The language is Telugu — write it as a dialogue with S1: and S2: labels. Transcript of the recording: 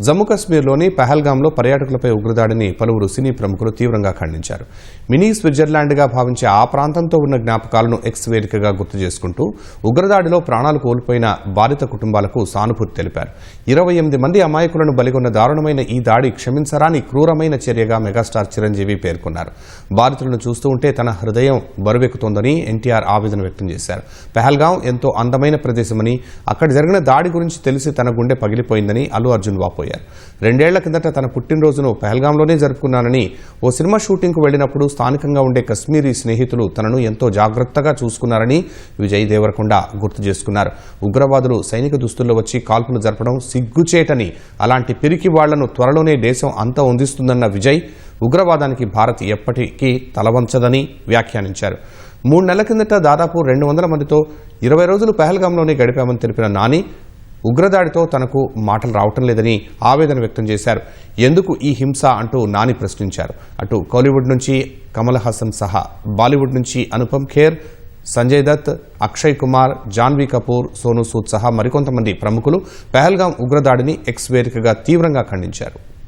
S1: జమ్మూ కశ్మీర్లోని పహల్గాంలో పర్యాటకులపై ఉగ్రదాడిని పలువురు సినీ ప్రముఖులు తీవ్రంగా ఖండించారు. మినీ స్విట్జర్లాండ్గా భావించే ఆ ప్రాంతంతో ఉన్న జ్ఞాపకాలను ఎక్స్ వేదికగా గుర్తు చేసుకుంటూ ఉగ్రదాడిలో ప్రాణాలు కోల్పోయిన బాధిత కుటుంబాలకు సానుభూతి తెలిపారు. ఇరవై ఎనిమిది మంది అమాయకులను బలిగొన్న దారుణమైన ఈ దాడి క్షమించరాని క్రూరమైన చర్యగా మెగాస్టార్ చిరంజీవి పేర్కొన్నారు. బాధితులను చూస్తూ ఉంటే తన హృదయం బరువెక్కుతోందని ఎన్టీఆర్ ఆవేదన వ్యక్తం చేశారు. పెహల్గాం ఎంతో అందమైన ప్రదేశమని అక్కడ జరిగిన దాడి గురించి తెలిసి తన గుండె పగిలిపోయిందని అల్లు అర్జున్ వాపోయారు. రెండేళ్ళ కిందట తన పుట్టినరోజును పహల్గాంలోనే జరుపుకున్నానని ఓ సినిమా షూటింగ్కు వెళ్ళినప్పుడు స్థానికంగా ఉండే కశ్మీరీ స్నేహితులు తనను ఎంతో జాగ్రత్తగా చూసుకున్నారని విజయ్ దేవరకొండ గుర్తు చేసుకున్నారు. ఉగ్రవాదులు సైనిక దుస్తుల్లో వచ్చి కాల్పులు జరపడం సిగ్గుచేటని అలాంటి పిరికి వాళ్ళను త్వరలోనే దేశం అంతా ఉందిస్తుందన్న విజయ్ ఉగ్రవాదానికి భారత్ ఎప్పటికీ తలవంచదని వ్యాఖ్యానించారు. మూడు నెలల కిందట దాదాపు రెండు వందల మందితో ఇరవై రోజులు పహల్గాంలోనే గడిపామని తెలిపిన నాని ఉగ్రదాడితో తనకు మాటలు రావటం లేదని ఆవేదన వ్యక్తం చేశారు. ఎందుకు ఈ హింస అంటూ నాని ప్రశ్నించారు. అటు కోలీవుడ్ నుంచి కమల్ హాసన్ సహా బాలీవుడ్ నుంచి అనుపమ్ ఖేర్ సంజయ్ దత్ అక్షయ్ కుమార్ జాన్వీ కపూర్ సోనూ సూద్ సహా మరికొంతమంది ప్రముఖులు పహల్గాం ఉగ్రదాడిని ఎక్స్ వేదికగా తీవ్రంగా ఖండించారు.